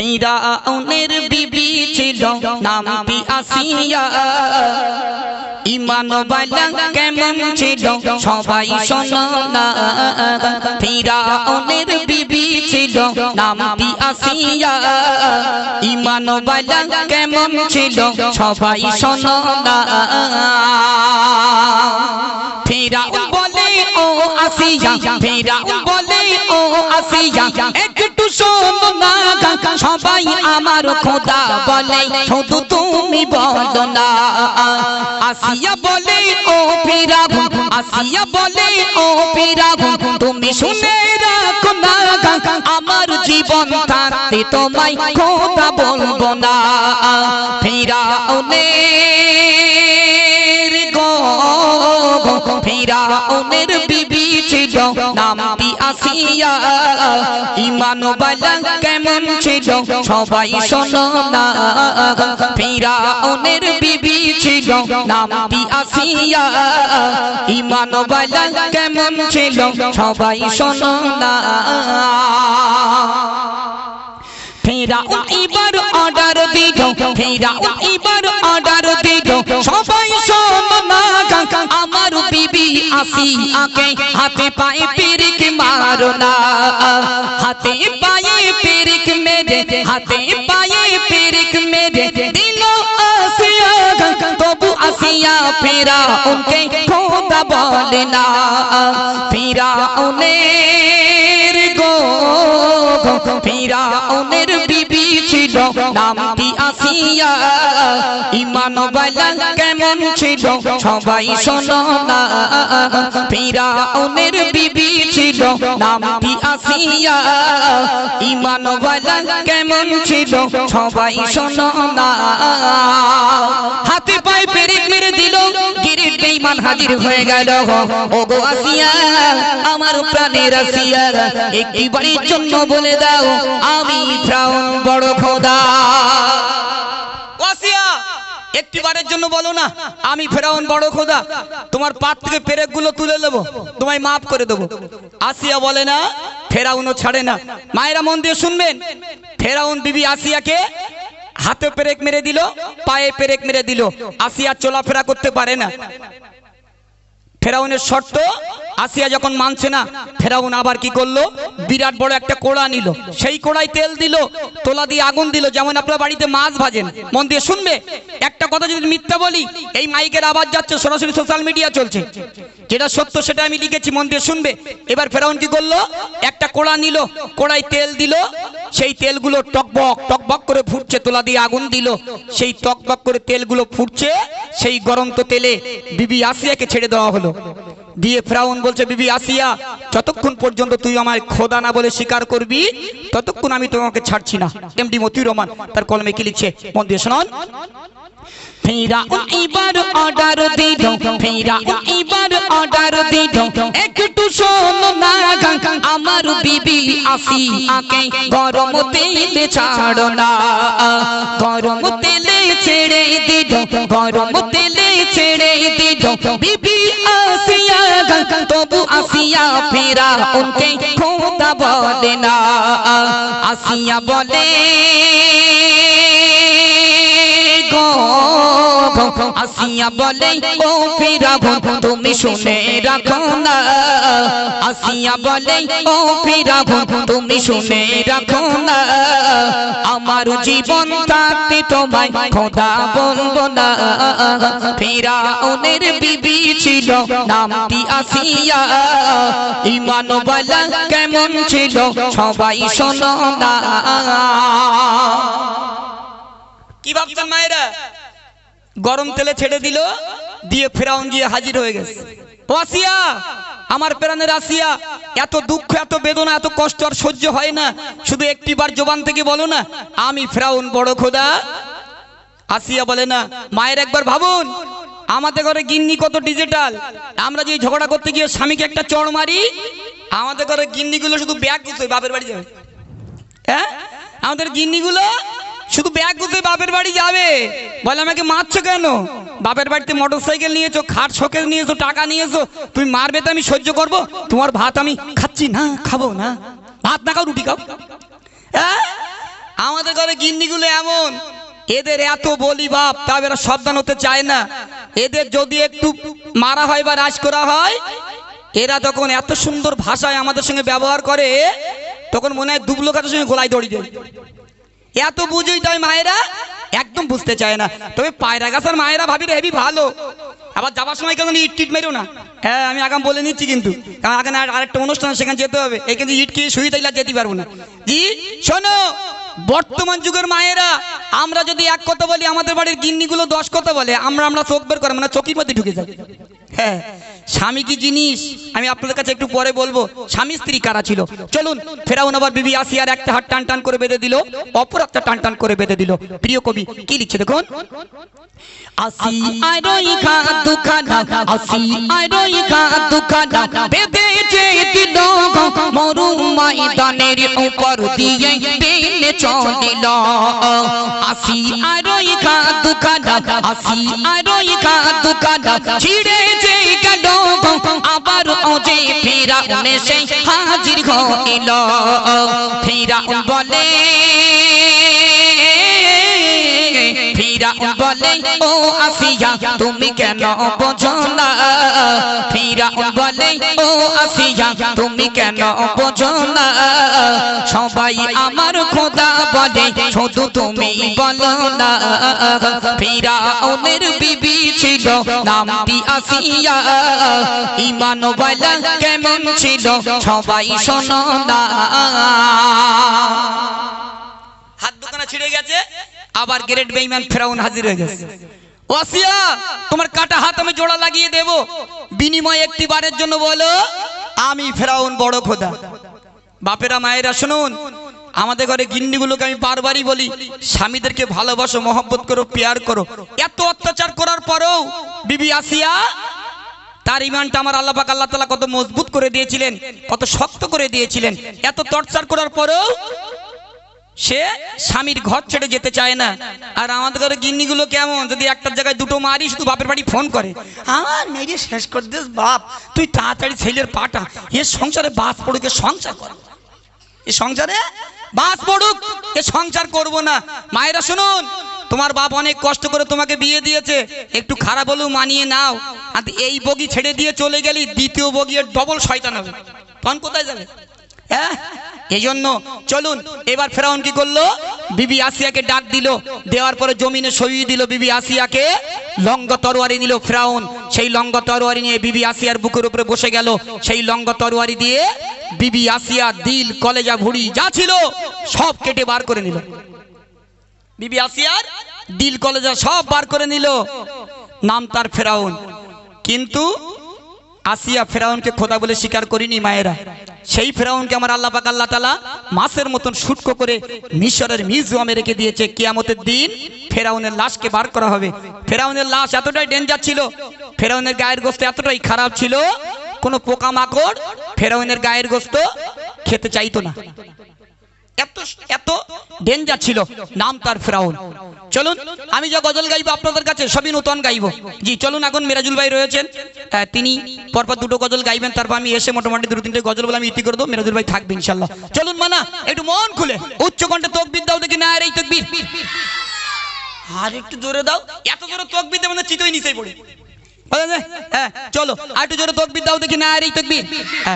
ফিরাউনের বিবি ছিল নামটি আসিয়া? ইমান কেমন ছিল? সবাই শোনো ফিরাউনের বিবি ছিল নামটি আসিয়া? ইমান কেমন ছিল? সবাই শোনো না। বলে, ও আসিয়া। ফিরাউন বলে আসিয়া একটু শোনো না সবাই আমার খোদা বলে, শুধু তুমি বলো না আসিয়া বলে, ও ফিরাউন, আসিয়া বলে, ও ফিরাউন, তুমি শুনে রাখো না আমার জীবন থাকতে তোমায় খোদা বলব না। ফিরাউনের গো ফিরাউনের বিবি ছিল, নামটি আসিয়া ইমান বালা কেমন ছিল, সবাই শোনো না। ফিরাউনের বিবি ছিল, নামটি আসিয়া ইমান বালা কেমন ছিল, সবাই শোনো না। ফেরাউন এবার অর্ডার দিল ফেরাউন এবার অর্ডার দিল আমার বিবি আসি আকে হাতে পায়ে পেরিক মারো না হাতে পায়ে পেরিক মেরে হাতে পায়ে পেরিক মেরে দিল আসিয়া তবু আসিয়া ফেরা উনকে খোদা বলে না ফেরা উনের গো ফিরাউনের বিবি ছিল, নামটি আসিয়া, ইমান কেমন ছিল, সবাই শোনো না। ফিরাউনের বিবি ছিল, নামটি আসিয়া, ইমান কেমন ছিল, সবাই শোনো না। হাতে পায়ে পেরেক মেরে দিল বেঈমান হাজির হয়ে গেল ও গো আসিয়া, আমার প্রাণের আসিয়া একটি বাড়ির জন্য বলে দাও, আমি ফ্রাউন বড় খোদা। একটি বারের জন্য বলো না, আমি ফেরাউন বড় খোদা। তোমার পাত থেকে পেরেকগুলো তুলে নেব তোমায় মাফ করে দেবো। আসিয়া বলে না, ফেরাউনও ছাড়ে না। মায়েরা মন দিয়ে শুনবেন, ফেরাউন বিবি আসিয়াকে হাতে পেরেক মেরে দিল, পায়ে পেরেক মেরে দিল। আসিয়া চলাফেরা করতে পারে না। ফেরাউনের শর্ত, আসিয়া যখন মানছে না, ফেরাউন আবার কি করল? বিরাট বড় একটা কোড়া নিল। সেই কোড়ায় তেল দিল, তোলা দিয়ে আগুন দিল, যেমন আপনার বাড়িতে মাছ ভাজেন। মন দিয়ে শুনবে? একটা কথা যদি মিথ্যা বলি, এই মাইকের আওয়াজ যাচ্ছে, সরাসরি সোশ্যাল মিডিয়া চলছে। যেটা সত্য সেটা আমি লিখেছি, মন দিয়ে শুনবে? এবার ফেরাউন কি করল? একটা কোড়া নিল, কোড়ায় তেল দিল, সেই তেলগুলো টকবক টকবক করে ফুটছে, তোলা দিয়ে আগুন দিল। সেই টকবক করে তেলগুলো ফুটছে সেই গরম তো তেলে বিবি আসিয়াকে ছেড়ে দেওয়া হলো। দিয়ে ফ্রাউন বলছে, বিবি আসিয়া, যতক্ষণ পর্যন্ত তুই আমায় খোদা না বলে স্বীকার করবি, ততক্ষণ আমি তোমাকে ছাড়ছি না। এমডি মতিউর রহমান তার কলমে কি লিখছে? মন দিয়ে শোনান। ফেরা এবার অর্ডার দিল। ফিরাউন আসি আকে গরম তেল ছাড়ো না গরম তেলে ছেড়ে দিল, গরম তেলে ছেড়ে দিল। বিবি আসিয়া তবু আসিয়া ফেরা, উনকে খোদা বলে না। আসিয়া বলে আসিয়া বলে ও ফিরাবো তুমি শুনে রাখো না। আসিয়া বলে ও ফিরাবো তুমি শুনে রাখো না। আমার জীবন থাকতে তোমায় খোদা বলব না। ফিরাউনের বিবি ছিল নামটি আসিয়া। ইমান বালা কেমন ছিল সবাই শোনো না। কি ভাবছেন মায়েরা? গরম তেলে ছেড়ে দিল, দিয়ে ফেরাউন গিয়ে হাজির হয়ে গেছে। ও আসিয়া, আমার প্রাণের আসিয়া, এত দুঃখ, এত বেদনা, এত কষ্ট আর সহ্য হয় না। শুধু একটি বার জবান থেকে বলো না, আমি ফেরাউন বড় খোদা। আসিয়া বলে, না, মায়ের একবার ভাবুন, আমাদের ঘরে গিন্নি কত ডিজিটাল আমরা যে ঝগড়া করতে গিয়ে স্বামীকে একটা চড় মারি, আমাদের ঘরে গিন্নিগুলো শুধু ব্যাগ গুছোয় বাপের বাড়ি যাবে। হ্যাঁ? আমাদের গিন্নিগুলো শুধু ব্যাগ গুছিয়ে বাপের বাড়ি যাবে। বলে, আমাকে মারছো কেন? বাপের বাড়িতে মোটর সাইকেল নিয়েছো, খাট শোকের নিয়েছো, টাকা নিয়েছো, তুমি মারবে তো আমি সহ্য করব? তোমার ভাত আমি খাচ্ছি না, খাব না। ভাত না খাও, রুটি খাও। আমাদের ঘরে গিন্নিগুলো এমন। এদের এত বলি বাপ তা এরা সাবধান হতে চায় না। এদের যদি একটু মারা হয় বা রাজ করা হয়, এরা তখন এত সুন্দর ভাষায় আমাদের সঙ্গে ব্যবহার করে, তখন মনে হয় দুবলো কাটার সঙ্গে গোলায় দড়ি দেয়। এত বুঝুই তাই মায়েরা? একদম বুঝতে চায় না। তবে পায়রা গাছের মায়েরা ভাবি রে হেবি ভালো। আবার যাবার সময় কেন ইট টিট মেরো না। হ্যাঁ আমি আগাম বলে নিচ্ছি কিন্তু। কারণ আগে আর- আরেকটা অনুষ্ঠান, সেখানে যেতে হবে। এখানে ইট কি শুয়ে তাইলে যেতে পারব না। জি, শোনো। বর্তমান যুগের মায়েরা, আমরা যদি এক কথা বলি, আমাদের বাড়ির গিন্নিগুলো দশ কথা বলে, আমরা আমরা চোখ বের করে মানে চোখের মধ্যে ঢুকে যাই। হ্যাঁ স্বামী কি জিনিস? আমি আপনাদের কাছে একটু পরে বলব, স্বামী স্ত্রী কারা ছিল? চলুন, ফেরাউন আবার বিবি আসিয়ার একটা হাত টান টান করে বেঁধে দিল, অপর একটা টান টান করে বেঁধে দিল। প্রিয় কবি, কি লিখছে দেখুন? আসি আরই খা দুখানা, আসি আরই খা দুখানা বেঁধে যে দিল মরু ময়দানের উপর দিয়ে টেনে চলিল আসি আরই খা দুখানা আসি আরই খা দুখানা ছিড়ে যে গেল আবার ওজে ফেরাউন এসে হাজির হইল ফেরা বলে বলে ও আসিয়া তুমি কেন বোঝো না ফিরাউন বলে ও আসিয়া তুমি কেন বোঝো না সবাই আমার খোদা বলে শুধু তুমি বলো না বিবি ছিল নামটি আসিয়া ইমান বলা কেমন ছিল সবাই শোনো না হাত দোকানে ছিঁড়ে গেছে আবার গ্রেট বেইমান ফেরাউন হাজির হয়ে গেছে। ওয়াসিয়া তোমার কাটা হাত আমি জোড়া লাগিয়ে দেব। বিনিময় একটি বারের জন্য বলো, আমি ফেরাউন বড় খোদা। বাপেরা, মায়েরা, শুনুন, আমাদের ঘরে গিন্নিগুলোকে আমি বারবারই বলি, স্বামীদেরকে ভালোবাসো, মহব্বত করো, পেয়ার করো। এত অত্যাচার করার পরেও বিবি আসিয়া, তার ইমানটা আমার আল্লাহ পাক আল্লাহ তাআলা কত মজবুত করে দিয়েছিলেন, কত শক্ত করে দিয়েছিলেন। এত টর্চার করার পরেও সে স্বামীর ঘর ছেড়ে যেতে চায় না। আর আমাদের ঘরে গিন্নিগুলো কেমন? যদি একটা জায়গায় দুটো মারি, শুধু বাপের বাড়ি ফোন করে। আমার মেয়ে শেষ করে দিস বাপ, তুই তাড়াতাড়ি ছেলের পাটা। এ সংসারে বাস পড়ুক এ সংসার কর এ সংসারে বাস পড়ুক এ সংসার করব না। মায়েরা শুনুন, তোমার বাপ অনেক কষ্ট করে তোমাকে বিয়ে দিয়েছে। একটু খারাপ হলেও মানিয়ে নাও। আর এই বগি ছেড়ে দিয়ে চলে গেলি, দ্বিতীয় বগি ডবল শয়তান হবে। তখন কোথায় যাবে? হ্যাঁ? এই জন্য চলুন, এবার ফেরাউন কি করল? বিবি আসিয়াকে ডাক দিল। দেওয়ার পরে জমিনে সইয়ে দিল বিবি আসিয়াকে। লঙ্গ তরোয়ারি দিল ফেরাউন। সেই লঙ্গ তরোয়ারি নিয়ে বিবি আসিয়ার বুকের উপরে বসে গেল। সেই লঙ্গ তরোয়ারি দিয়ে বিবি আসিয়া দিল, কলেজা, ভুড়ি, যা ছিল সব কেটে বার করে নিল। বিবি আসিয়ার দিল, কলেজা সব বার করে নিল। নাম তার ফেরাউন। কিন্তু আসিয়া ফেরাউনকে খোদা বলে স্বীকার করিনি মায়েরা। সেই ফেরাউনকে আমার আল্লাহ পাক আল্লাহ তালা মাছের মতন শুটকো করে মিশরের মিউজিয়ামে রেখে দিয়েছে। কিয়ামতের দিন ফেরাউনের লাশকে বার করা হবে। ফেরাউনের লাশ এতটাই ডেঞ্জার ছিল, ফেরাউনের গায়ের গোস্ত এতটাই খারাপ ছিল, কোনো পোকামাকড় ফেরাউনের গায়ের গোস্ত খেতে চাইতো না। এত ডেঞ্জার ছিল। নাম তার ফেরাউন। চলুন, আমি যা গজল গাইবো আপনাদের কাছে, সবই নতুন গাইবো। জি, চলুন এখন মেরাজুল ভাই রয়েছেন। তিনি পরপর দুটো গজল গাইবেন, তারপর আমি এসে মোটামুটি দুটো তিনটে গজল বলে আমি ইতি করে দেবো, মেরাজুল ভাই থাকবে ইনশাল্লাহ চলুন মানা, একটু মন খুলে। উচ্চ কণ্ঠে তকবির দাও দেখি, না আর এই তকবির। আর একটু জোরে দাও। এত জোরে তকবির দেবো না, চিতই নিচেই পড়ি। হ্যাঁ চলো, আর একটু জোরে তকবির দাও দেখি, না আর এই তকবির। হ্যাঁ।